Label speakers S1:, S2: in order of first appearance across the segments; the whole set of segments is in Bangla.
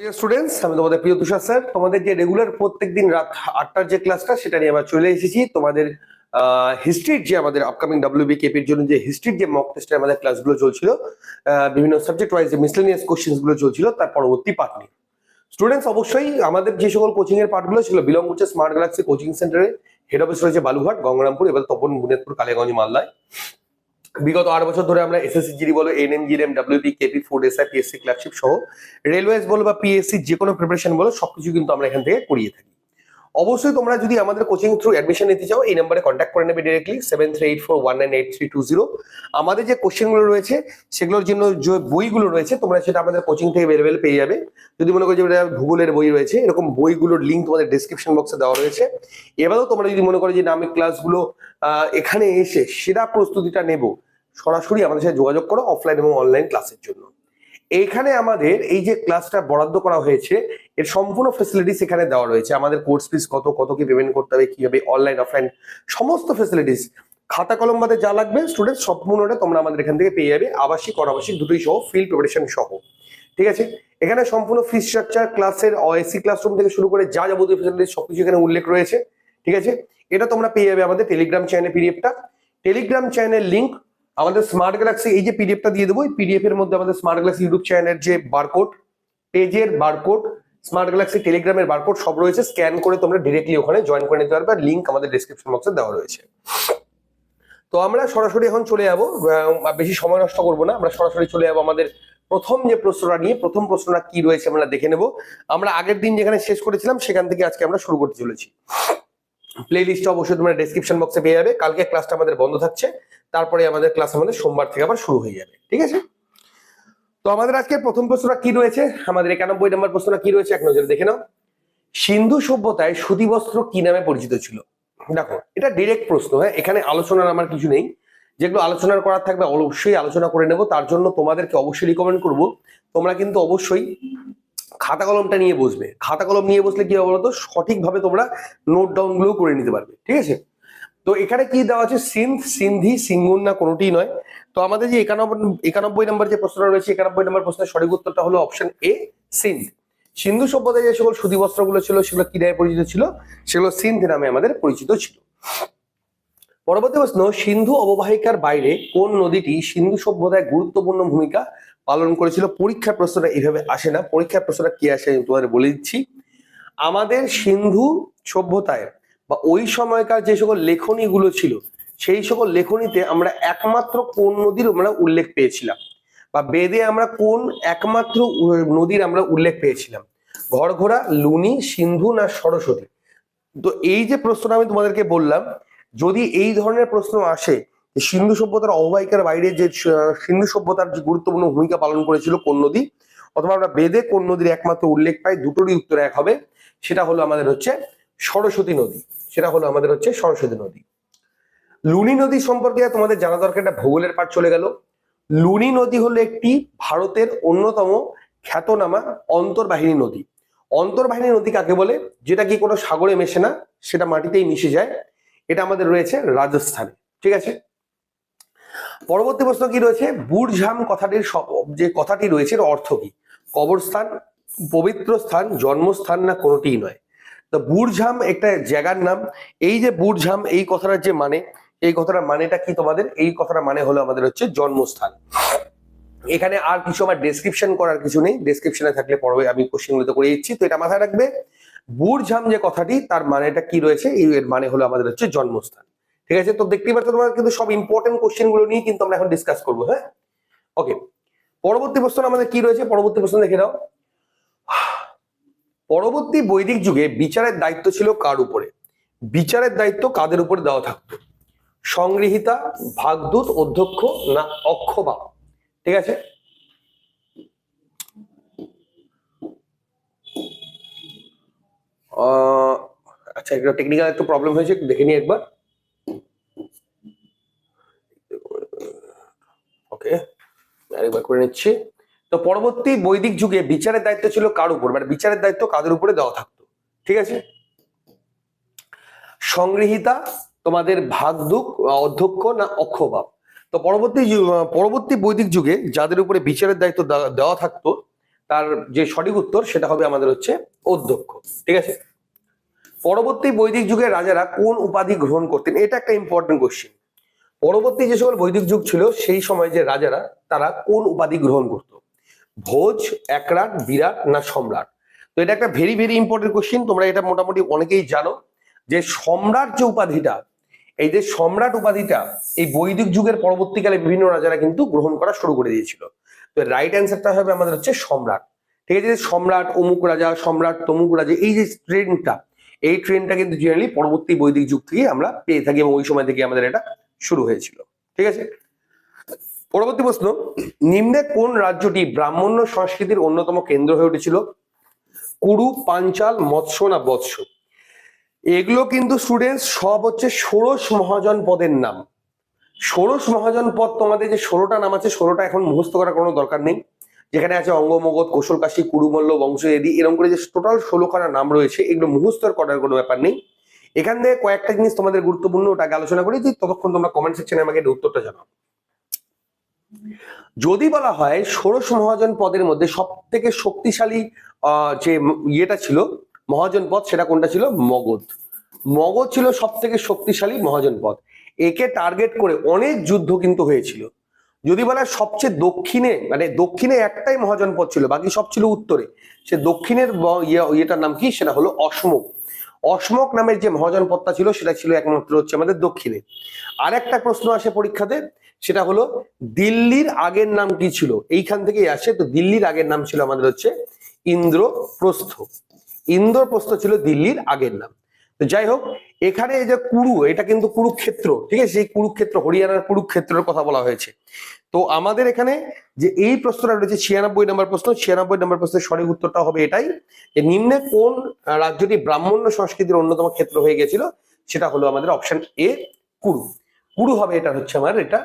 S1: স্টুডেন্টস আমি তোমাদের প্রিয় তুষার স্যার, তোমাদের যে রেগুলার প্রত্যেকদিন রাত আটটার যে ক্লাসটা সেটা নিয়ে আমরা চলে এসেছি। তোমাদের হিস্ট্রির যে আমাদের আপকামিং ডাব্লিউবি কেপির জন্য যে হিস্ট্রির যে মক টেস্টের আমাদের ক্লাসগুলো চলছিল বিভিন্ন সাবজেক্ট ওয়াইজ যে মিসলেনিয়াস কোশ্চেন্সগুলো চলছিল, তার পরবর্তী পার্ট নিয়ে। স্টুডেন্টস অবশ্যই আমাদের যে সকল কোচিং এর পার্টগুলো সেগুলো বিলং করছে স্মার্ট গ্যালাক্সি কোচিং সেন্টারে হেড অফিস রয়েছে বালুঘাট গঙ্গারামপুর, এবার তপন গুনেতপুর কালীগঞ্জ, মালদায়। বিগত আট বছর ধরে আমরা এসএসসি জিডি বলো NM GM WP KP food SI PSC clerkship সহ রেলওয়েজ বলো বা পিএসসি যে কোনো প্রিপারেশন বলো, সবকিছু কিন্তু আমরা এখান থেকে করিয়ে থাকি। অবশ্যই তোমরা যদি আমাদের কোচিং থ্রু অ্যাডমিশন নিতে চাও, এই নাম্বারে কন্ট্যাক্ট করে নেবে directly seven three eight four one nine eight three two zero আমাদের যে কোশ্চেনগুলো রয়েছে, সেগুলোর জন্য যে বইগুলো রয়েছে, তোমরা সেটা আমাদের কোচিং থেকে অ্যাভেলেবেল পেয়ে যাবে। যদি মনে করো যে ভূগোলের বই রয়েছে, এরকম বইগুলোর লিঙ্ক তোমাদের ডিসক্রিপশন বক্সে দেওয়া রয়েছে। এবারেও তোমরা যদি মনে করো যে না, আমি ক্লাসগুলো এখানে এসে সেরা প্রস্তুতিটা নেব সরাসরি আমাদের সাথে যোগাযোগ করো অফলাইন এবং অনলাইন ক্লাসের জন্য। এইখানে আমাদের এই যে ক্লাসটা বরাদ্দ করা হয়েছে, এর সম্পূর্ণ ফেসিলিটিস এখানে দেওয়া রয়েছে। আমাদের কোর্স ফিস কত কত কি পেমেন্ট করতে হবে কীভাবে অনলাইন অফলাইন সমস্ত ফেসিলিটিস খাতা কলম বাদে যা লাগবে স্টুডেন্ট সম্পূর্ণটা তোমরা আমাদের এখান থেকে পেয়ে যাবে। আবাসিক, অনাবাসিক দুটোই সহ ফিল্ড প্রিপারেশন সহ। ঠিক আছে? এখানে সম্পূর্ণ ফি স্ট্রাকচার ক্লাসের এসি ক্লাসরুম থেকে শুরু করে যা যাবতীয় ফেসিলিটিস সবকিছু এখানে উল্লেখ রয়েছে। ঠিক আছে? এটা তোমরা পেয়ে যাবে আমাদের টেলিগ্রাম চ্যানেল পিডিএফটা টেলিগ্রাম চ্যানেল লিংক আমাদের স্মার্ট গ্যালাক্সি এই যে পিডিএফটা দিয়ে দেবো পিডিএফ এর মধ্যে আমাদের স্মার্ট গ্যালাক্সি ইউটিউব চ্যানেলের যে বারকোড পেজের বারকোড স্মার্ট গ্যালাক্সি টেলিগ্রামের বারকোড সব রয়েছে। স্ক্যান করে তোমরা ডিরেক্টলি ওখানে জয়েন করে নিতে পারবে। লিঙ্ক আমাদের ডিসক্রিপশন বক্সে দেওয়া রয়েছে। তো আমরা সরাসরি এখন চলে যাব। বেশি সময় নষ্ট করব না। আমরা সরাসরি চলে যাব আমাদের প্রথম যে প্রশ্নটা নিয়ে। প্রথম প্রশ্নটা কি রয়েছে আমরা দেখে নেব। আমরা আগের দিন যেখানে শেষ করেছিলাম, সেখান থেকে আজকে আমরা শুরু করতে চলেছি। প্লে লিস্টটা অবশ্যই তোমরা ডেসক্রিপশন বক্সে পেয়ে যাবে। কালকে ক্লাসটা আমাদের বন্ধ থাকছে। তারপরে আমাদের ক্লাস আমাদের সোমবার থেকে আবার শুরু হয়ে যাবে, ঠিক আছে? তো আমাদের আজকে প্রথম প্রশ্নটা কি রয়েছে? আমাদের একানব্বই নম্বর প্রশ্নটা কি রয়েছে? এক নজরে দেখে নাও। সিন্ধু সভ্যতায় সুতি বস্ত্র কি নামে পরিচিত ছিল? দেখো, এটা ডিরেক্ট প্রশ্ন হ্যাঁ? এখানে আলোচনার আমার কিছু নেই। যেগুলো আলোচনা করার থাকবে অবশ্যই আলোচনা করে নেব। তার জন্য তোমাদেরকে অবশ্যই রিকমেন্ড করব। তোমরা কিন্তু অবশ্যই খাতা কলমটা নিয়ে বসবে। খাতা কলম নিয়ে বসলে কি হবে বলতো? সঠিকভাবে তোমরা নোট ডাউনগুলো করে নিতে পারবে, ঠিক আছে? তো এখানে কি দেওয়া আছে? সিন্ধ, সিন্ধি সিঙ্গুন না কোনোটি নয়। তো আমাদের যে একানব্বই একানব্বই নম্বর যে প্রশ্নটা রয়েছে, একানব্বই নম্বর প্রশ্নের সঠিক উত্তরটা হলো অপশন এ সিন্ধ। সিন্ধু সভ্যতায় যে সকল সুদী বস্ত্রগুলো ছিল, সেগুলো কি নামে পরিচিত ছিল? সেগুলো সিন্ধ নামে আমাদের পরিচিত ছিল। পরবর্তী প্রশ্ন, সিন্ধু অববাহিকার বাইরে কোন নদীটি সিন্ধু সভ্যতায় গুরুত্বপূর্ণ ভূমিকা পালন করেছিল? পরীক্ষার প্রশ্নটা এইভাবে আসে না। পরীক্ষার প্রশ্নটা কি আসে আমি তোমাদের বলে দিচ্ছি। আমাদের সিন্ধু সভ্যতায় বা ওই সময়কার যে সকল লেখনীগুলো ছিল, সেই সকল লেখনীতে আমরা একমাত্র কোন নদীর আমরা উল্লেখ পেয়েছিলাম? বা বেদে আমরা কোন একমাত্র নদীর আমরা উল্লেখ পেয়েছিলাম? ঘরঘোড়া লুনি, সিন্ধু না সরস্বতী? তো এই যে প্রশ্নটা আমি তোমাদেরকে বললাম, যদি এই ধরনের প্রশ্ন আসে সিন্ধু সভ্যতার অববাহিকার বাইরে যে সিন্ধু সভ্যতার যে গুরুত্বপূর্ণ ভূমিকা পালন করেছিল কোন নদী, অথবা আমরা বেদে কোন নদীর একমাত্র উল্লেখ পাই, দুটোরই উত্তর এক হবে, সেটা হলো আমাদের হচ্ছে সরস্বতী নদী। সেটা হলো আমাদের হচ্ছে সরস্বতী নদী। লুনি নদী সম্পর্কে তোমাদের জানা দরকার একটা ভূগোলের পাঠ চলে গেল। লুনি নদী হলো একটি ভারতের অন্যতম খ্যাতনামা অন্তর্বাহিনী নদী। অন্তর্বাহিনী নদী কাকে বলে? যেটা কি কোনো সাগরে মেশে না, সেটা মাটিতেই মিশে যায়। এটা আমাদের রয়েছে রাজস্থানে, ঠিক আছে? পরবর্তী প্রশ্ন কি রয়েছে? বুড়ঝাম কথাটির যে কথাটি রয়েছে অর্থ কি? কবরস্থান, পবিত্র স্থান, জন্মস্থান না কোনোটিই নয়। তো বুড়ঝাম একটা জায়গার নাম। এই যে বুড়ঝাম এই কথাটার যে মানে এই কথাটার মানেটা কি তোমাদের? এই কথাটার মানে হলো আমাদের হচ্ছে জন্মস্থান। এখানে আর কিছু আমার ডেসক্রিপশন করার কিছু নেই। ডেসক্রিপশনে থাকলে পরে আমি কোশ্চেনগুলো করে দিচ্ছি। তো এটা মাথায় রাখবে বুড়ঝাম যে কথাটি, তার মানেটা কি রয়েছে? এই এর মানে হলো আমাদের হচ্ছে জন্মস্থান। ঠিক আছে? তো দেখতেই পাচ্ছ তোমার কিন্তু সব ইম্পর্টেন্ট কোশ্চেনগুলো নিয়ে কিন্তু আমরা এখন ডিসকাস করব হ্যাঁ? ওকে পরবর্তী প্রশ্ন আমাদের কি রয়েছে? পরবর্তী প্রশ্ন দেখে নাও। পরবর্তী বৈদিক যুগে বিচারের দায়িত্ব ছিল কার উপরে? বিচারের দায়িত্ব কাদের উপরে দেওয়া থাকতো? সংগৃহীতা, ভাগদূত, অধ্যক্ষ না অক্ষবা? ঠিক আছে? আচ্ছা একটা টেকনিক্যাল একটু প্রবলেম হয়েছে দেখে নিই একবার। ওকে আরেকবার করে নিচ্ছি। তো পরবর্তী বৈদিক যুগে বিচারের দায়িত্ব ছিল কার উপর? মানে বিচারের দায়িত্ব কাদের উপরে দেওয়া থাকতো? ঠিক আছে? সংগৃহীতা তোমাদের ভাগদুক, অধ্যক্ষ না অক্ষবাব? তো পরবর্তী পরবর্তী বৈদিক যুগে যাদের উপরে বিচারের দায়িত্ব দেওয়া- থাকতো, তার যে সঠিক উত্তর সেটা হবে আমাদের হচ্ছে অধ্যক্ষ। ঠিক আছে? পরবর্তী বৈদিক যুগের রাজারা কোন উপাধি গ্রহণ করতেন? এটা একটা ইম্পর্টেন্ট কোশ্চেন পরবর্তী যে সকল বৈদিক যুগ ছিল, সেই সময় যে রাজারা, তারা কোন উপাধি গ্রহণ করত? ভোজ একরাট বিরাট না সম্রাট? তো এটা একটা ভেরি ভেরি ইম্পর্টেন্ট কোশ্চেন তোমরা এটা মোটামুটি অনেকেই জানো যে সম্রাট যে উপাধিটা, এই যে সম্রাট উপাধিটা, এই বৈদিক যুগের পরবর্তীকালে বিভিন্ন রাজারা কিন্তু গ্রহণ করা শুরু করে দিয়েছিল। তো রাইট অ্যান্সারটা হবে আমাদের হচ্ছে সম্রাট। ঠিক আছে সম্রাট, অমুক রাজা, সম্রাট, তমুক রাজা, এই যে ট্রেনটা এই ট্রেনটা কিন্তু জেনারেলি পরবর্তী বৈদিক যুগ থেকে আমরা পেয়ে থাকি এবং ওই সময় থেকে আমাদের এটা শুরু হয়েছিল। ঠিক আছে? পরবর্তী প্রশ্ন, নিম্নে কোন রাজ্যটি ব্রাহ্মণ্য সংস্কৃতির অন্যতম কেন্দ্র হয়ে উঠেছিল? কুরু, পাঞ্চাল, মৎস্য না বৎস? এগুলো কিন্তু স্টুডেন্টস সব হচ্ছে ষোড়শ মহাজন পদের নাম। ষোড়শ মহাজন পদ তোমাদের যে ষোলোটা নাম আছে, ষোলোটা এখন মুখস্থ করার কোনো দরকার নেই। যেখানে আছে অঙ্গমগধ কৌশলকাশী কুরুমল্ল বংশয়েদি এরকম করে যে টোটাল ষোলোখানা নাম রয়েছে, এগুলো মুখস্থ করার কোনো ব্যাপার নেই। এখান থেকে কয়েকটা জিনিস তোমাদের গুরুত্বপূর্ণ ওটাকে আলোচনা করি, যে ততক্ষণ তোমরা কমেন্ট সেকশনে আমাকে উত্তরটা জানাও। যদি বলা হয় ষোড়শ মহাজন পদের মধ্যে সব থেকে শক্তিশালী যে ইয়েটা ছিল, মহাজন পদ, সেটা কোনটা ছিল? মগধ। মগধ ছিল সব থেকে শক্তিশালী মহাজন পদ। একে টার্গেট করে অনেক যুদ্ধ কিন্তু হয়েছিল। যদি বলা সবচেয়ে দক্ষিণে মানে দক্ষিণে একটাই মহাজন পদ ছিল, বাকি সব ছিল উত্তরে। সে দক্ষিণের ইয়ে- ইয়েটার নাম কি? সেটা হলো অসমক অসমক নামের যে মহাজন পদটা ছিল, সেটা ছিল একমাত্র হচ্ছে আমাদের দক্ষিণে। আর একটা প্রশ্ন আসে পরীক্ষাতে সেটা হলো দিল্লির আগের নাম কি ছিল? এইখান থেকেই আসে। তো দিল্লির আগের নাম ছিল আমাদের হচ্ছে ইন্দ্রপ্রস্থ। ইন্দ্রপ্রস্থ ছিল দিল্লির আগের নাম। তো যাই হোক, এখানে এই যে কুরু, এটা কিন্তু কুরুক্ষেত্র, ঠিক আছে? সেই কুরুক্ষেত্র, হরিয়ানার কুরুক্ষেত্রের কথা বলা হয়েছে। তো আমাদের এখানে যে এই প্রশ্নটা রয়েছে, ছিয়ানব্বই নম্বর প্রশ্ন, ছিয়ানব্বই নম্বর প্রশ্নের সঠিক উত্তরটা হবে এটাই যে নিম্নে কোন রাজ্যটি ব্রাহ্মণ্য সংস্কৃতির অন্যতম ক্ষেত্র হয়ে গেছিল? সেটা হলো আমাদের অপশন এ কুরু। কুরু হবে এটা হচ্ছে আমার, এটা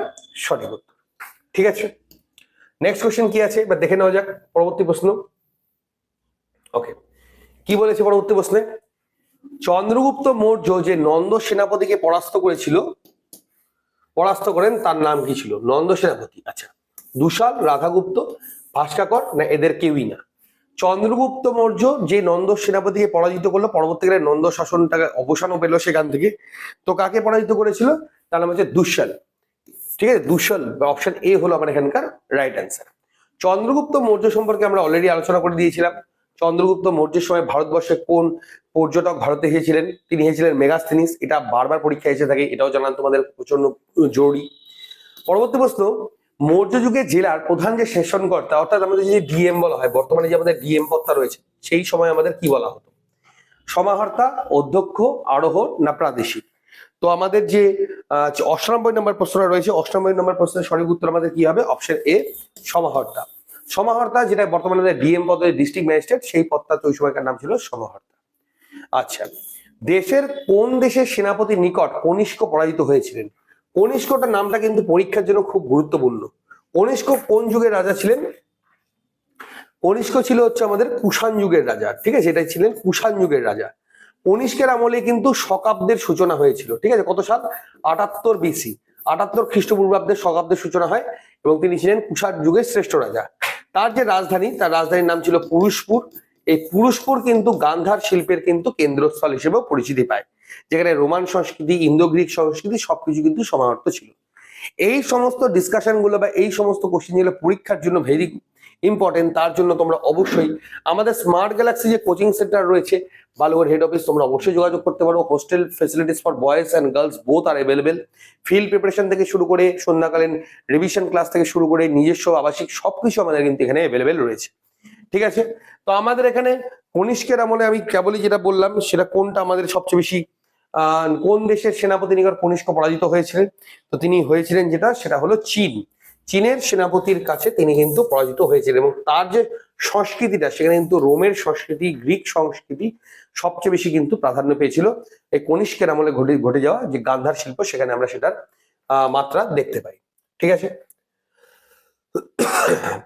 S1: সঠিক উত্তর। ঠিক আছে? নেক্সট কোশ্চেন কি আছে? এবার দেখে নেওয়া যাক, পরবর্তী প্রশ্ন। ওকে কি বলেছে পরবর্তী প্রশ্নে? চন্দ্রগুপ্ত মৌর্য যে নন্দ সেনাপতিকে পরাস্ত করেছিল, পরাস্ত করেন, তার নাম কি ছিল? নন্দ সেনাপতি। আচ্ছা দুশাল রাধাগুপ্ত ভাস্কাকর না এদের কেউই না? চন্দ্রগুপ্ত মৌর্য যে নন্দ সেনাপতিকে পরাজিত করল, পরবর্তীকালে নন্দ শাসনটাকে অবসানও পেল সেখান থেকে। তো কাকে পরাজিত করেছিল? তার নাম হচ্ছে দুঃশাল ঠিক আছে? দুঃশাল অপশন এ হলো আমার এখানকার রাইট অ্যান্সার চন্দ্রগুপ্ত মৌর্য সম্পর্কে আমরা অলরেডি আলোচনা করে দিয়েছিলাম। চন্দ্রগুপ্ত মৌর্যের সময় ভারতবর্ষে কোন পর্যটক ভারতে এসেছিলেন? তিনি এসেছিলেন মেগাস্থিনিস। এটা বারবার পরীক্ষা এসে থাকে। এটাও জানান তোমাদের প্রচণ্ড জরুরি। পরবর্তী প্রশ্ন, মৌর্য যুগে জেলার প্রধান যে শাসনকর্তা, অর্থাৎ আমাদের যে ডিএম বলা হয়, বর্তমানে যে আমাদের ডিএম পদটা রয়েছে, সেই সময় আমাদের কি বলা হতো? সমাহর্তা, অধ্যক্ষ আরোহ না প্রাদেশিক? তো আমাদের যে অষ্টানব্বই নম্বর প্রশ্নটা রয়েছে, অষ্টানব্বই নম্বর প্রশ্নের সঠিক উত্তর আমাদের কি হবে? Option A সমাহর্তা। সমাহর্তা যেটা বর্তমানে ডিএম পদে ডিস্ট্রিক্ট ম্যাজিস্ট্রেট সেই পদটা তো ওই সময়কার নাম ছিল সমাহর্তা। আচ্ছা দেশের কোন দেশের সেনাপতির নিকট কনিষ্ক পরাজিত হয়েছিলেন? কনিষ্কটা নামটা কিন্তু পরীক্ষার জন্য খুব গুরুত্বপূর্ণ। কনিষ্ক কোন যুগের রাজা ছিলেন? কনিষ্ক ছিল হচ্ছে আমাদের কুষাণ যুগের রাজা, ঠিক আছে? এটা ছিলেন কুষাণ যুগের রাজা। কনিষ্কের আমলে কিন্তু শকাব্দের সূচনা হয়েছিল। ঠিক আছে? কত সাল? আটাত্তর বিসি আটাত্তর খ্রিস্টপূর্বাব্দের শকাব্দের সূচনা হয় এবং তিনি ছিলেন কুষার যুগের শ্রেষ্ঠ রাজা। তার যে রাজধানী, তার রাজধানীর নাম ছিল পুরুষপুর। এই পুরুষপুর কিন্তু গান্ধার শিল্পের কিন্তু কেন্দ্রস্থল হিসেবেও পরিচিতি পায়। যেখানে রোমান সংস্কৃতি ইন্দো গ্রিক সংস্কৃতি সবকিছু কিন্তু সমাহর্ত ছিল। এই সমস্ত ডিসকাশনগুলো বা এই সমস্ত কোশ্চেনগুলো পরীক্ষার জন্য ভেরি ইম্পর্টেন্ট তার জন্য তোমরা অবশ্যই আমাদের স্মার্ট গ্যালাক্সি যে কোচিং সেন্টার রয়েছে বালুয়ার হেড অফিস তোমরা অবশ্যই যোগাযোগ করতে পারো। Hostel facilities for boys and girls both R available field preparation থেকে শুরু করে সন্ধ্যাকালীন রিভিশন ক্লাস থেকে শুরু করে নিজস্ব আবাসিক সবকিছু আমাদের কিন্তু এখানে অ্যাভেলেবেল রয়েছে। ঠিক আছে? তো আমাদের এখানে কনিষ্কের আমলে আমি কেবলই যেটা বললাম, সেটা কোনটা আমাদের সবচেয়ে বেশি কোন দেশের সেনাপতি নিকট কনিষ্ক পরাজিত হয়েছিলেন? তো তিনি হয়েছিলেন যেটা, সেটা হলো চীন। চীনের সেনাপতির কাছে তিনি কিন্তু পরাজিত হয়েছিলেন এবং তার যে সংস্কৃতিটা, সেখানে কিন্তু রোমের সংস্কৃতি, গ্রিক সংস্কৃতি সবচেয়ে বেশি কিন্তু প্রাধান্য পেয়েছিল। এই কনিষ্কের আমলে ঘটে ঘটে যাওয়া যে গান্ধার শিল্প, সেখানে আমরা সেটার মাত্রা দেখতে পাই। ঠিক আছে?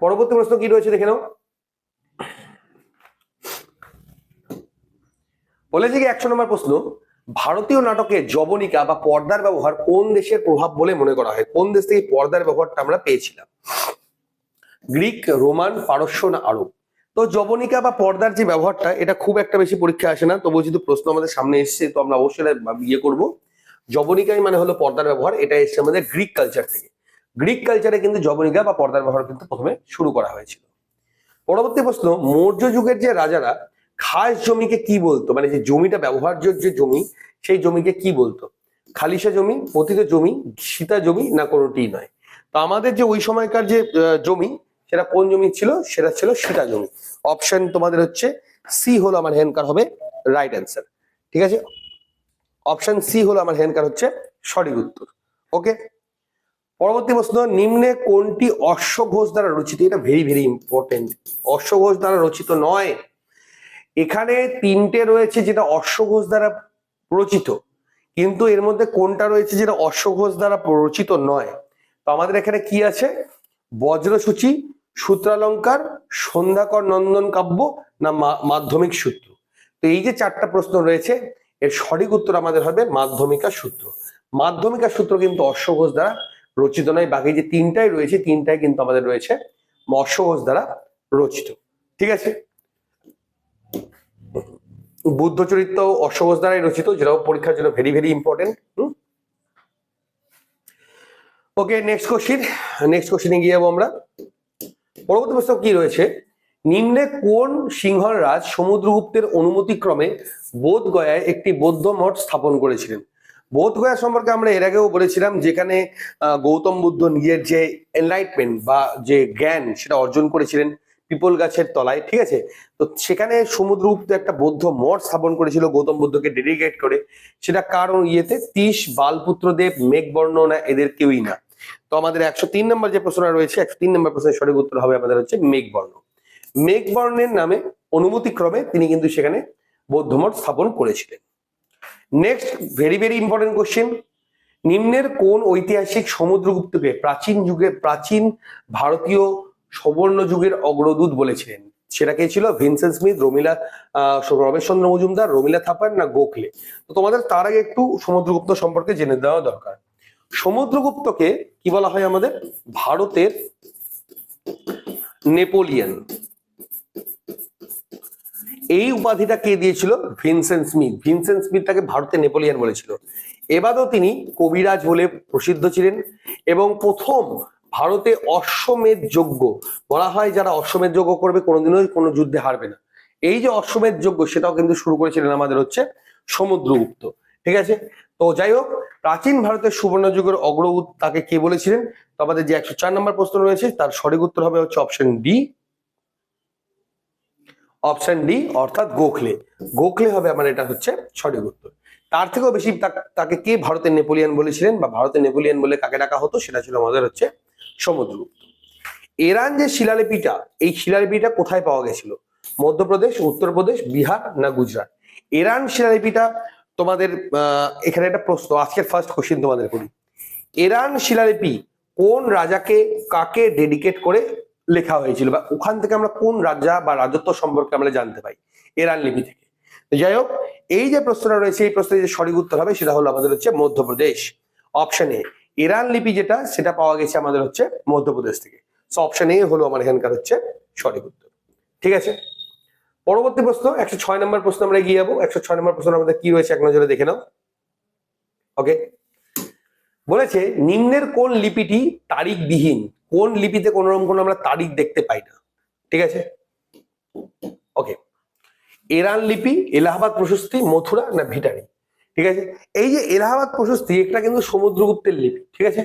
S1: পরবর্তী প্রশ্ন কি রয়েছে দেখে নাও। বলেছে কি একশো নম্বর প্রশ্ন ভারতীয় নাটকে জবনিকা বা পর্দার ব্যবহার কোন দেশের প্রভাব বলে মনে করা হয়? কোন দেশ থেকে পর্দার ব্যবহারটা আমরা পেয়েছিলাম? গ্রিক, রোমান, পারস্য না আরব? তো জবনিকা বা পর্দার যে ব্যবহারটা, এটা খুব একটা বেশি পরীক্ষা আসে না। তবু যেহেতু প্রশ্ন আমাদের সামনে এসছে, তো আমরা অবশ্যই ইয়ে করব। জবনিকাই মানে হলো পর্দার ব্যবহার, এটা এসছে আমাদের গ্রিক কালচার থেকে। গ্রিক কালচারে কিন্তু জবনিকা বা পর্দার ব্যবহার কিন্তু প্রথমে শুরু করা হয়েছিল। পরবর্তী প্রশ্ন, মৌর্য যুগের যে রাজারা খাস জমিকে কি বলতো? মানে যে জমিটা ব্যবহার্য যে জমি, সেই জমিকে কি বলতো? খালিসা জমি, পতিত জমি, সীতা জমি না কোনোটিই নয়। তো আমাদের যে ওই সময়কার যে জমি, সেটা কোন জমি ছিল? সেটা ছিল সীতা জমি। অপশন তোমাদের হচ্ছে সি হলো আমার হ্যান্ডকার হবে রাইট অ্যান্সার ঠিক আছে? অপশন সি হলো আমার হ্যান্ডকার হচ্ছে সঠিক উত্তর। ওকে? পরবর্তী প্রশ্ন, নিম্নে কোনটি অশ্বঘোষ দ্বারা রচিত? এটা ভেরি ভেরি ইম্পর্টেন্ট অশ্বঘোষ দ্বারা রচিত নয়। এখানে তিনটে রয়েছে যেটা অশ্বঘোষ দ্বারা রচিত কিন্তু এর মধ্যে কোনটা রয়েছে যেটা অশ্বঘোষ দ্বারা রচিত নয়? তো আমাদের এখানে কি আছে? বজ্রসূচি, সূত্রালঙ্কার, সন্ধ্যাকর নন্দন কাব্য না মাধ্যমিক সূত্র? তো এই যে চারটা প্রশ্ন রয়েছে, এর সঠিক উত্তর আমাদের হবে মাধ্যমিকা সূত্র। মাধ্যমিকা সূত্র কিন্তু অশ্বঘোষ দ্বারা রচিত নয়, বাকি যে তিনটাই রয়েছে, তিনটাই কিন্তু আমাদের রয়েছে অশ্বঘোষ দ্বারা রচিত। ঠিক আছে? বুদ্ধ চরিত্র অশ্বঘোষ দ্বারাই রচিত, যেটাও পরীক্ষার জন্য very very important okay next question next কোশ্চিনে গিয়ে যাব আমরা। পরবর্তী প্রশ্ন কি রয়েছে? নিম্নে কোন সিংহল রাজ সমুদ্রগুপ্তের অনুমতিক্রমে বোধগয়ায় একটি বৌদ্ধ মঠ স্থাপন করেছিলেন? বোধগয়া সম্পর্কে আমরা এর আগেও বলেছিলাম, যেখানে গৌতম বুদ্ধ নিজের যে এনলাইটমেন্ট বা যে জ্ঞান সেটা অর্জন করেছিলেন। পিপল গাছের তলায়, ঠিক আছে? তো সেখানে সমুদ্রগুপ্ত একটা বৌদ্ধ মঠ স্থাপন করেছিল, গৌতম বুদ্ধকে ডেডিকেট করে। সেটা কারণ ইয়েতে? তিস বালপুত্রদেব, মেঘবর্ণ না এদের কেউই না। তো আমাদের একশো তিন নম্বর যে প্রশ্নটা রয়েছে, একশো তিন নম্বর প্রশ্নের সঠিক উত্তর হবে আমাদের হচ্ছে মেঘবর্ণ। মেঘবর্ণের নামে অনুমতিক্রমে তিনি কিন্তু সেখানে বৌদ্ধ মঠ স্থাপন করেছিলেন। Next very very important question নিম্নের কোন ঐতিহাসিক সমুদ্রগুপ্তকে প্রাচীন যুগে, প্রাচীন ভারতীয় সুবর্ণ যুগের অগ্রদূত বলেছিলেন। সেটা কে ছিল? ভিনসেন্ট স্মিথ, রমিলা রমেশচন্দ্র মজুমদার, রমিলা থাপার না গোখলে? তো তোমাদের তার আগে একটু সমুদ্রগুপ্ত সম্পর্কে জেনে দেওয়া দরকার। সমুদ্রগুপ্তকে কি বলা হয় আমাদের? ভারতের নেপোলিয়ন। এই উপাধিটা কে দিয়েছিল? Vincent Smith. ভিনসেন্ট স্মিথ তাকে ভারতের নেপোলিয়ান বলেছিল। এবারও তিনি কবিরাজ বলে প্রসিদ্ধ ছিলেন এবং প্রথম ভারতে অশ্বমেধ যজ্ঞ বলা হয়, যারা অশ্বমেধ যজ্ঞ করবে কোনোদিনও কোনো যুদ্ধে হারবে না। এই যে অশ্বমেধ যজ্ঞ, সেটাও কিন্তু শুরু করেছিলেন আমাদের হচ্ছে সমুদ্রগুপ্ত, ঠিক আছে? তো যাই হোক, প্রাচীন ভারতের সুবর্ণ যুগের অগ্রদূত তাকে কে বলেছিলেন? তো আমাদের যে একশো চার নম্বর প্রশ্ন রয়েছে, তার সঠিক উত্তর হবে হচ্ছে অপশন ডি। অপশন ডি, অর্থাৎ গোখলে। গোখলে হবে আমার এটা হচ্ছে সঠিক উত্তর। তার থেকেও বেশি তাকে কে ভারতের নেপোলিয়ান বলেছিলেন বা ভারতের নেপোলিয়ান বলে কাকে ডাকা হতো, সেটা ছিল আমাদের হচ্ছে সমুদ্রগুপ্ত। এরান যে শিলালিপিটা, এই শিলালিপিটা কোথায় পাওয়া গেছিল? মধ্যপ্রদেশ, উত্তরপ্রদেশ, বিহার না গুজরাট? এরান শিলালিপিটা তোমাদের এখানে একটা প্রশ্ন, আজকের ফার্স্ট কোশ্চিন তোমাদের করি। এরান শিলালিপি কোন রাজাকে কাকে ডেডিকেট করে লেখা হয়েছিল? বা ওখান থেকে আমরা কোন রাজা বা রাজত্ব সম্পর্কে আমরা জানতে পাই? এরান লিপি থেকে। যাই হোক, এই যে প্রশ্নটা রয়েছে, এই প্রশ্নের যে সঠিক উত্তর হবে, সেটা হলো আমাদের হচ্ছে মধ্যপ্রদেশ। অপশন এ ইরান লিপি যেটা, সেটা পাওয়া গেছে আমাদের হচ্ছে মধ্যপ্রদেশ থেকে। সো অপশন এ হলো আমার এখানকার হচ্ছে সঠিক উত্তর। ঠিক আছে? পরবর্তী প্রশ্ন, একশো ছয় নম্বর প্রশ্ন আমরা এগিয়ে যাব। একশো ছয় নম্বর প্রশ্ন আমাদের কি রয়েছে এক নজরে দেখে নাও। ওকে বলেছে, নিম্নের কোন লিপিটি তারিখবিহীন? কোন লিপিতে কোন রকম কোনো আমরা তারিখ দেখতে পাই না। ঠিক আছে? ওকে এরান লিপি, এলাহাবাদ প্রশস্তি, মথুরা না ভিটারি? ঠিক আছে? এই যে এলাহাবাদ প্রশস্তি, এটা কিন্তু সমুদ্রগুপ্তের লিপি, ঠিক আছে?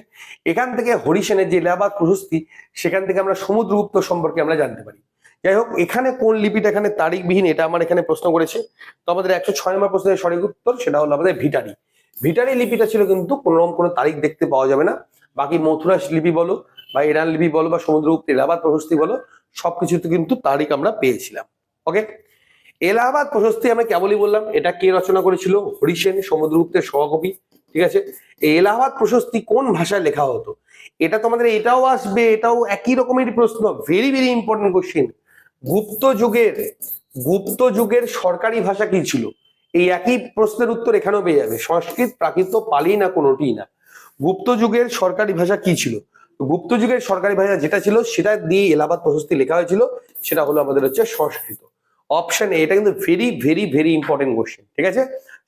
S1: এখান থেকে হরিসেনের যে এলাহাবাদ প্রশস্তি, সেখান থেকে আমরা সমুদ্রগুপ্ত সম্পর্কে আমরা জানতে পারি। যাই হোক, এখানে কোন লিপিটা, এখানে তারিখবিহীন, এটা আমার এখানে প্রশ্ন করেছে। তো আমাদের একশো ছয় নম্বর প্রশ্নের সঠিক উত্তর, সেটা হলো আমাদের ভিটারি। ভিটারি লিপিটা ছিল কিন্তু কোনো রকম কোনো তারিখ দেখতে পাওয়া যাবে না। বাকি মথুরা লিপি বলো, বা ইরান লিপি বলো, বা সমুদ্রগুপ্ত এলাহাবাদ প্রশস্তি বলো, সবকিছুতে কিন্তু তারিখ আমরা পেয়েছিলাম। ওকে? এলাহাবাদ প্রশস্তি আমরা কেবলই বললাম। এটা কে রচনা করেছিল? হরিসেন সমুদ্রগুপ্তের সহকবি, ঠিক আছে? এই এলাহাবাদ প্রশস্তি কোন ভাষায় লেখা হতো? এটা তোমাদের এটাও আসবে, এটাও একই রকমের প্রশ্ন very very important question Gupta যুগের গুপ্ত যুগের সরকারি ভাষা কি ছিল? এই একই প্রশ্নের উত্তর এখানেও পেয়ে যাবে, সংস্কৃত, প্রাকৃত, পালি না কোনোটিই না। গুপ্ত যুগের সরকারি ভাষা কি ছিল? গুপ্ত যুগের সরকারি ভাষা যেটা ছিল, সেটা দিয়ে এলাহাবাদ প্রশস্তি লেখা হয়েছিল, সেটা হলো আমাদের হচ্ছে সংস্কৃত। অপশন এটা কিন্তু very very very important question ঠিক আছে?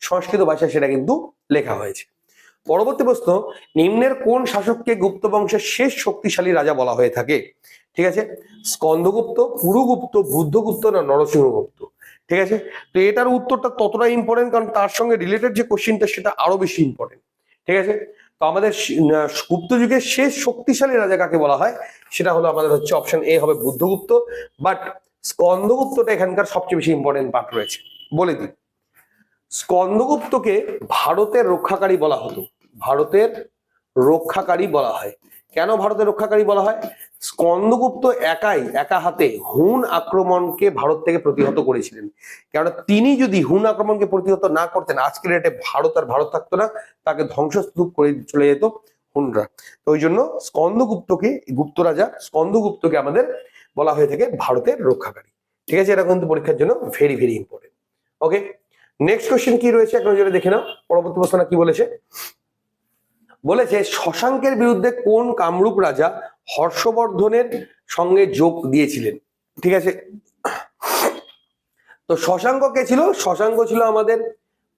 S1: সংস্কৃত ভাষায় সেটা কিন্তু লেখা হয়েছে। পরবর্তী প্রশ্ন, নিম্নের কোন শাসককে গুপ্ত বংশের শেষ শক্তিশালী রাজা বলা হয়ে থাকে? ঠিক আছে? স্কন্দগুপ্ত পুরুগুপ্ত, বুদ্ধগুপ্ত না নরসিংহগুপ্ত? ঠিক আছে? তো এটার উত্তরটা ততটা ইম্পর্টেন্ট কারণ তার সঙ্গে রিলেটেড যে কোশ্চেনটা সেটা আরও বেশি ইম্পর্টেন্ট ঠিক আছে? তো আমাদের গুপ্ত যুগের শেষ শক্তিশালী রাজা কাকে বলা হয়? সেটা হলো আমাদের হচ্ছে অপশন এ হবে বুদ্ধগুপ্ত। বাট স্কন্দগুপ্তটা এখানকার সবচেয়ে বেশি ইম্পর্টেন্ট পার্ট রয়েছে। বলে দিই। স্কন্দগুপ্তকে ভারতের রক্ষাকারী বলা হতো। ভারতের রক্ষাকারী বলা হয়। কেন ভারতের রক্ষাকারী বলা হয়? স্কন্দগুপ্ত একাই, একা হাতে হুন আক্রমণকে ভারত থেকে প্রতিহত করেছিলেন। কেননা তিনি যদি হুন আক্রমণকে প্রতিহত না করতেন, আজকের ডেটে ভারত আর ভারত থাকতো না, তাকে ধ্বংসস্তূপ করে চলে যেত হুনরা। তো ওই জন্য স্কন্দগুপ্তকে, গুপ্ত রাজা স্কন্দগুপ্তকে আমাদের বলা হয়ে থাকে ভারতের রক্ষাকারী। ঠিক আছে, এটা কিন্তু পরীক্ষার জন্য very very important okay next question কি রয়েছে? এক নজরে দেখে নাও। পরবর্তী প্রশ্ন কি বলেছে? বলেছে, শশাঙ্কের বিরুদ্ধে কোন কামরূপ রাজা হর্ষবর্ধনের সঙ্গে যোগ দিয়েছিলেন? ঠিক আছে, তো শশাঙ্ক কে ছিল? শশাঙ্ক ছিল আমাদের,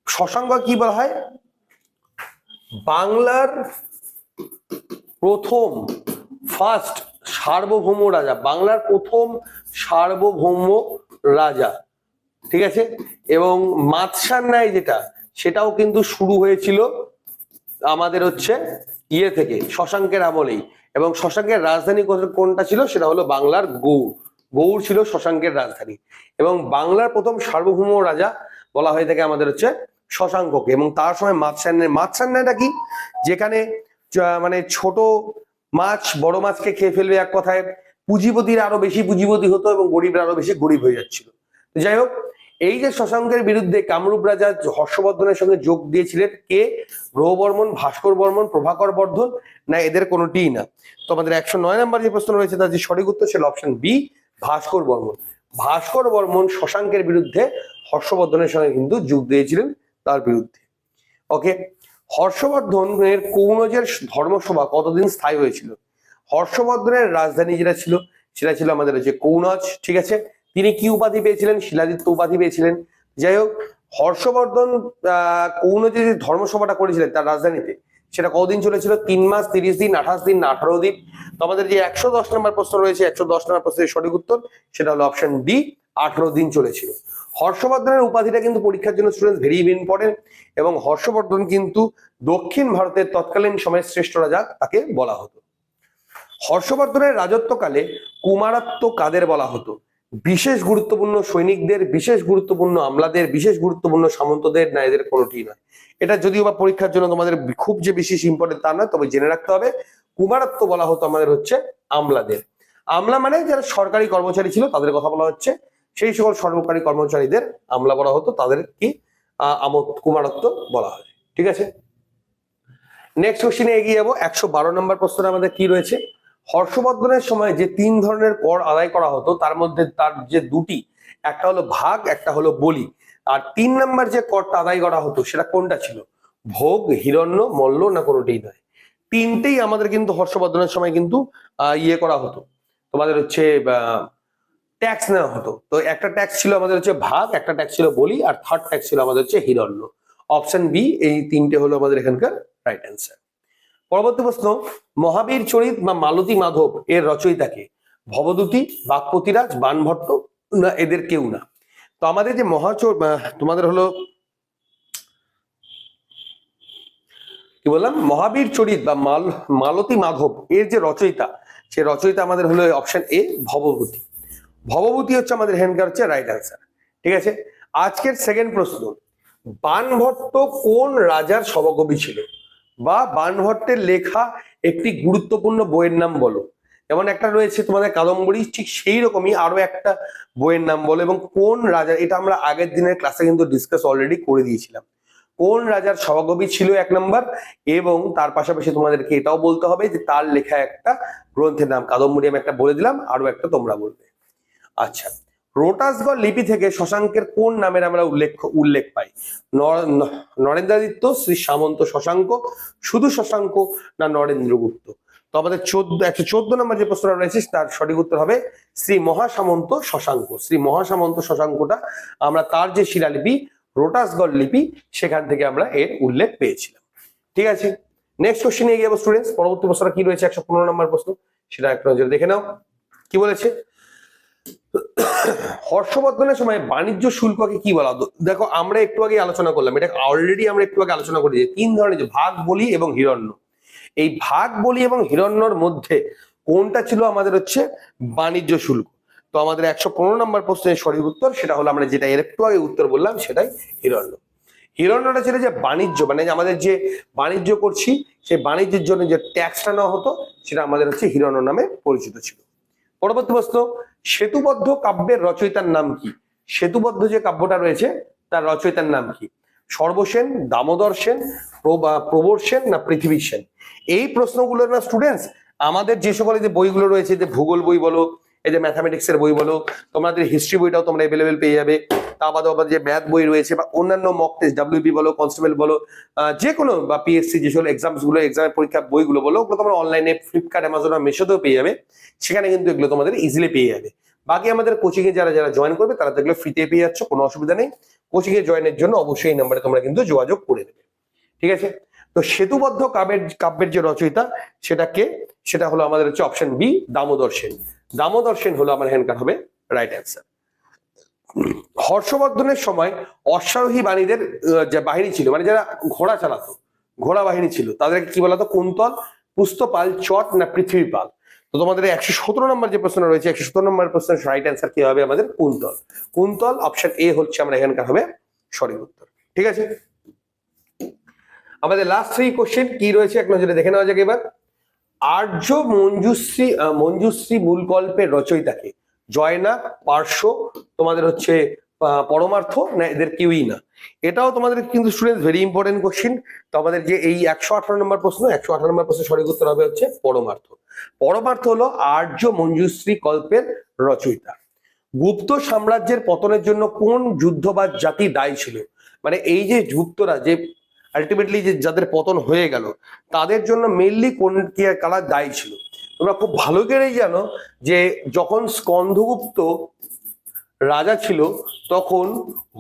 S1: শশাঙ্ক কি বলা হয়? বাংলার প্রথম ফার্স্ট সার্বভৌম রাজা, বাংলার প্রথম সার্বভৌম রাজা, ঠিক আছে? এবং মাতসার ন্যায় যেটা, সেটাও কিন্তু শুরু হয়েছিল আমাদের হচ্ছে ইয়ে থেকে, শশাঙ্কের আমলেই। এবং শশাঙ্কের রাজধানী কোনটা ছিল? সেটা হলো বাংলার গৌড়। গৌড় ছিল শশাঙ্কের রাজধানী। এবং বাংলার প্রথম সার্বভৌম রাজা বলা হয়ে থাকে আমাদের হচ্ছে শশাঙ্ককে। এবং তার সময় মাতসান্যায় মাতসান্যায়টা কি? যেখানে মানে ছোট মাছ, বড় মাছকে খেয়ে ফেলবে এক কথায়। পুঁজিপতির আরও বেশি পুঁজিপতি হতো এবং গরিবরা আরও বেশি গরিব হয়ে যাচ্ছিল। যাই হোক, এই যে শশাঙ্কের বিরুদ্ধে কামরূপ রাজা হর্ষবর্ধনের সঙ্গে যোগ দিয়েছিলেন কে? গ্রহ বর্মন ভাস্কর বর্মন, প্রভাকর বর্ধন? না, এদের কোনোটিই না। তো আমাদের একশো নয় নম্বর যে প্রশ্ন রয়েছে, তার যে সঠিক উত্তর, সেটা অপশন বি ভাস্কর বর্মন। ভাস্কর বর্মন শশাঙ্কের বিরুদ্ধে হর্ষবর্ধনের সঙ্গে কিন্তু যোগ দিয়েছিলেন তার বিরুদ্ধে। ওকে হর্ষবর্ধনের কৌনজের ধর্মসভা কতদিন স্থায়ী হয়েছিল? হর্ষবর্ধনের রাজধানী যেটা ছিল, সেটা ছিল আমাদের হচ্ছে কৌনজ, ঠিক আছে? তিনি কি উপাধি পেয়েছিলেন? শিলাদিত্য উপাধি পেয়েছিলেন। যাই হোক, হর্ষবর্ধন কৌনজে যে ধর্মসভাটা করেছিলেন তার রাজধানীতে, সেটা কতদিন চলেছিল? তিন মাস, তিরিশ দিন, আঠাশ দিন আঠারো দিন। তো আমাদের যে একশো দশ নম্বর প্রশ্ন রয়েছে, একশো দশ নম্বর প্রশ্নের সঠিক উত্তর, সেটা হলো অপশন ডি আঠারো দিন চলেছিল। হর্ষবর্ধনের উপাধিটা কিন্তু পরীক্ষার জন্য স্টুডেন্ট ভেরি ইম্পর্টেন্ট এবং হর্ষবর্ধন কিন্তু দক্ষিণ ভারতের তৎকালীন সময়ের শ্রেষ্ঠ রাজা তাকে বলা হতো। হর্ষবর্ধনের রাজত্বকালে কুমারাত্ম কাদের বলা হতো? বিশেষ গুরুত্বপূর্ণ সৈনিকদের, বিশেষ গুরুত্বপূর্ণ আমলাদের, বিশেষ গুরুত্বপূর্ণ সামন্তদের না এদের কোনোটি নয়। এটা যদিও বা পরীক্ষার জন্য তোমাদের খুব যে বিশেষ ইম্পর্টেন্ট তা নয়, তবে জেনে রাখতে হবে কুমারাত্ম বলা হতো আমাদের হচ্ছে আমলাদের। আমলা মানে যারা সরকারি কর্মচারী ছিল তাদের কথা বলা হচ্ছে। সেই সকল সর্বকারী কর্মচারীদের আমলা বলা হতো তাদের কি আমত কুমারত্ব বলা হয়। ঠিক আছে? নেক্সট কোশ্চেনে এগিয়ে যাব। একশো বারো নম্বর প্রশ্নে আমাদের কি রয়েছে? হর্ষবর্ধনের সময় যে তিন ধরনের কর আদায় করা হতো, তার মধ্যে তার যে দুটি, একটা হলো ভাগ, একটা হলো বলি। আর তিন নাম্বার যে করটা আদায় করা হতো, সেটা কোনটা ছিল? ভোগ, হিরণ্য, মল্ল না কোনোটাই নয়? তিনটেই আমাদের কিন্তু হর্ষবর্ধনের সময় কিন্তু ইয়ে করা হতো। তোমাদের হচ্ছে ট্যাক্স নেওয়া হতো। তো একটা ট্যাক্স ছিল আমাদের হচ্ছে ভাগ, একটা ট্যাক্স ছিল বলি, আর থার্ড ট্যাক্স ছিল আমাদের হচ্ছে হিরণ্য। অপশন বি এই তিনটে হলো আমাদের এখানকার রাইট অ্যান্সার পরবর্তী প্রশ্ন, মহাবীর চরিত বা মালতী মাধব এর রচয়িতাকে ভবদূতী বাগপতিরাজ বানভট্ট, না, এদের কেউ না। তো আমাদের যে মহাচর তোমাদের হলো, কি বললাম? মহাবীর চরিত বা মাল, মালতী মাধব এর যে রচয়িতা, সে রচয়িতা আমাদের হলো অপশন এ ভবভূতি ভবভূতি হচ্ছে আমাদের হ্যান্ডকার হচ্ছে রাইট অ্যান্সার ঠিক আছে? আজকের সেকেন্ড প্রশ্ন, বানভট্ট কোন রাজার সভাকবি ছিল? বা বানভট্টের লেখা একটি গুরুত্বপূর্ণ বইয়ের নাম বলো। যেমন একটা রয়েছে তোমাদের কাদম্বরী, ঠিক সেই রকমই আরও একটা বইয়ের নাম বলো এবং কোন রাজা, এটা আমরা আগের দিনের ক্লাসে কিন্তু ডিসকাস অলরেডি করে দিয়েছিলাম। কোন রাজার সভাকবি ছিল এক নম্বর এবং তার পাশাপাশি তোমাদেরকে এটাও বলতে হবে যে তার লেখা একটা গ্রন্থের নাম, কাদম্বরী আমি একটা বলে দিলাম, আরও একটা তোমরা বলবে। আচ্ছা রোটাসগড় লিপি থেকে শশাঙ্কের কোন নামের আমরা উল্লেখ উল্লেখ পাই? নরেন্দ্রাদিত্য, শ্রী সামন্ত শশাঙ্ক, শুধু শশাঙ্ক না নরেন্দ্রগুপ্ত? তো আমাদের চোদ্দ, একশো চোদ্দ নম্বর যে প্রশ্নটা রয়েছে, তার সঠিক উত্তর হবে শ্রী মহাসামন্ত শশাঙ্ক। শ্রী মহাসামন্ত শশাঙ্কটা আমরা তার যে শিলালিপি রোটাসগড় লিপি, সেখান থেকে আমরা এর উল্লেখ পেয়েছিলাম। ঠিক আছে? নেক্সট কোশ্চেন এগিয়ে যাব স্টুডেন্টস পরবর্তী প্রশ্নটা কি রয়েছে? একশো পনেরো নম্বর প্রশ্ন, সেটা একটু নজরে দেখে নাও। কি বলেছে? হর্ষবর্ধনের সময় বাণিজ্য শুল্ককে কি বলা হতো? দেখো, আমরা একটু আগে আলোচনা করলাম। এটা অলরেডি আমরা একটু আগে আলোচনা করি যে তিন ধরনের যে ভাগ, বলি এবং হিরণ্য। এই ভাগ, বলি এবং হিরণ্যর মধ্যে কোনটা ছিল আমাদের হচ্ছে বাণিজ্য শুল্ক? তো আমাদের একশো পনেরো নম্বর প্রশ্নের সঠিক উত্তর সেটা হলো আমরা যেটা এর একটু আগে উত্তর বললাম, সেটাই হিরণ্য। হিরণ্যটা ছিল যে বাণিজ্য মানে আমাদের যে বাণিজ্য করছি, সেই বাণিজ্যের জন্য যে ট্যাক্সটা নেওয়া হতো, সেটা আমাদের হচ্ছে হিরণ্য নামে পরিচিত ছিল। পরবর্তী প্রশ্ন সেতুবদ্ধ কাব্যের রচয়িতার নাম কি? সেতুবদ্ধ যে কাব্যটা রয়েছে, তার রচয়িতার নাম কি? সর্বসেন দামোদর সেন প্রবা- প্রবর সেন না পৃথিবী সেন? এই প্রশ্নগুলোর না স্টুডেন্টস আমাদের যে সকলে যে বইগুলো রয়েছে, যে ভূগোল বই বলো এই যে ম্যাথামেটিক্স এর বই বলো, তোমাদের হিস্ট্রি বইটাও তোমরা অ্যাভেলেবেল পেয়ে যাবে। তা বাদে আবার যে ম্যাথ বই রয়েছে বা অন্যান্য মক টেস্ট ডাব্লিউবি বলো কনস্টেবল বলো যে কোনো বা পিএসসি যে সকল এক্সামসগুলো এক্সামের পরীক্ষার বইগুলো বলো, ওগুলো তোমরা অনলাইনে ফ্লিপকার্ট অ্যামাজন আর মেশোতেও পেয়ে যাবে। সেখানে কিন্তু এগুলো তোমাদের ইজিলি পেয়ে যাবে। বাকি আমাদের কোচিং এ যারা যারা জয়েন করবে, তারা তো এগুলো ফ্রিতে পেয়ে যাচ্ছ, কোনো অসুবিধা নেই। কোচিং এ জয়েনের জন্য অবশ্যই এই নাম্বারে তোমরা কিন্তু যোগাযোগ করে নেবে। ঠিক আছে? তো সেতুবদ্ধ কাব্যের কাব্যের যে রচয়িতা সেটা কে সেটা হলো আমাদের হচ্ছে অপশন বি দামোদর সেন। দামোদর সেন হলো আমার হ্যান্ডকার হবে রাইট অ্যান্সার হর্ষবর্ধনের সময় অশ্বারোহী বাণীদের যে বাহিনী ছিল মানে যারা ঘোড়া চালাতো, ঘোড়া বাহিনী ছিল, তাদেরকে কি বলা হতো? কুন্তল পুস্তপাল চট না পৃথিবীপাল? তো তোমাদের একশো সতেরো নম্বর যে প্রশ্ন রয়েছে, একশো সতেরো নম্বর প্রশ্নের রাইট অ্যান্সার কি হবে আমাদের? কুন্তল। কুন্তল অপশন এ হচ্ছে আমরা এখানকার হবে, সঠিক উত্তর। ঠিক আছে? আমাদের লাস্ট থ্রি কোশ্চেন কি রয়েছে? এক নজরে দেখে নেওয়া যাক এবার। আর্য মঞ্জুশ্রী মঞ্জুশ্রী মূলকল্পের রচয়িতাকে। জয়না পার্শ্ব, তোমাদের হচ্ছে পরমার্থ, না, এদের কেউই না। এটাও তোমাদের কিন্তু স্টুডেন্ট ভেরি ইম্পর্টেন্ট কোশ্চিন তো আমাদের যে এই একশো আঠারো নম্বর প্রশ্ন, একশো আঠারো নম্বর প্রশ্নের সঠিক উত্তর হবে হচ্ছে পরমার্থ। পরমার্থ হলো আর্য মঞ্জুশ্রী কল্পের রচয়িতা। গুপ্ত সাম্রাজ্যের পতনের জন্য কোন যুদ্ধ বা জাতি দায়ী ছিল? মানে এই যে গুপ্তরা, যে আলটিমেটলি যে যাদের পতন হয়ে গেল, তাদের জন্য মেনলি কোন কারা দায়ী ছিল? তোমরা খুব ভালো করেই জানো যে যখন স্কন্ধগুপ্ত রাজা ছিল, তখন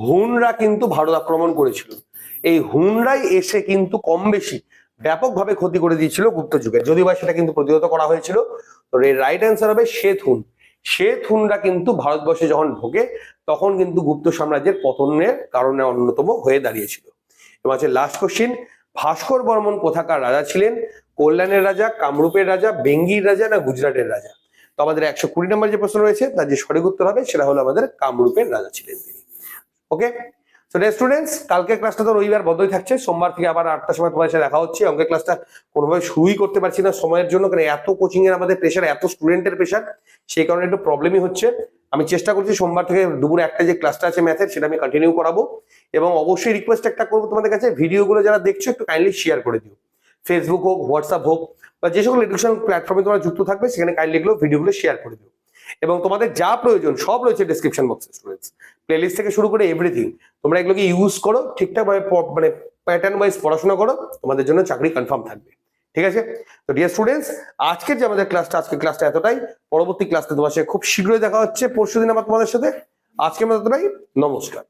S1: হুনরা কিন্তু ভারত আক্রমণ করেছিল। এই হুনরাই এসে কিন্তু কম বেশি ব্যাপকভাবে ক্ষতি করে দিয়েছিল গুপ্ত যুগে। যদিও বা সেটা কিন্তু প্রতিহত করা হয়েছিল, তো এর রাইট অ্যান্সার হবে শ্বেত হুন। শ্বেত হুনরা কিন্তু ভারতবর্ষে যখন ঢোকে, তখন কিন্তু গুপ্ত সাম্রাজ্যের পতনের কারণে অন্যতম হয়ে দাঁড়িয়েছিল। এবং আছে লাস্ট কোশ্চিন। ভাস্কর বর্মন কোথাকার রাজা ছিলেন? কল্যাণের রাজা, কামরূপের রাজা, বেঙ্গির রাজা না গুজরাটের রাজা? তো আমাদের একশো কুড়ি নম্বর যে প্রশ্ন রয়েছে, তার যে সঠিক উত্তর হবে সেটা হলো আমাদের কামরূপের রাজা ছিলেন তিনি। ওকে তো স্টুডেন্টস কালকে ক্লাসটা তো রবিবার বন্ধই থাকছে। সোমবার থেকে আবার আটটার সময় তোমার সাথে দেখা হচ্ছে। অঙ্কের ক্লাসটা কোনোভাবে শুরুই করতে পারছি না সময়ের জন্য, কারণ এত কোচিং এর আমাদের প্রেশার এত স্টুডেন্টের প্রেশার সেই কারণে একটু প্রবলেমই হচ্ছে। আমি চেষ্টা করছি সোমবার থেকে দুপুরে একটা যে ক্লাসটা আছে ম্যাথের সেটা আমি কন্টিনিউ করাবো। এবং অবশ্যই রিকোয়েস্ট একটা করব তোমাদের কাছে। ভিডিওগুলো যারা দেখছ, একটু কাইন্ডলি শেয়ার করে দিও। ফেসবুক হোক হোয়াটসঅ্যাপ হোক, বা যে সকল এডুকেশন প্ল্যাটফর্মে তোমরা যুক্ত থাকবে, সেখানে কাইন্ডলি এগুলো ভিডিওগুলো শেয়ার করে দিও। এবং তোমাদের যা প্রয়োজন, সব রয়েছে ডিসক্রিপশন বক্সে স্টুডেন্টস প্লেলিস্ট থেকে শুরু করে এভরিথিং তোমরা এগুলোকে ইউজ করো ঠিকঠাক ভাবে প- মানে প্যাটার্ন ওয়াইজ পড়াশোনা করো, তোমাদের জন্য চাকরি কনফার্ম থাকবে। ঠিক আছে? তো ডিয়ার স্টুডেন্টস আজকের যে আমাদের ক্লাসটা আজকের ক্লাসটা এতটাই। পরবর্তী ক্লাসটা তোমার সাথে খুব শীঘ্রই দেখা হচ্ছে। পরশুদিন আবার তোমাদের সাথে। আজকে আমরা এতটাই। নমস্কার।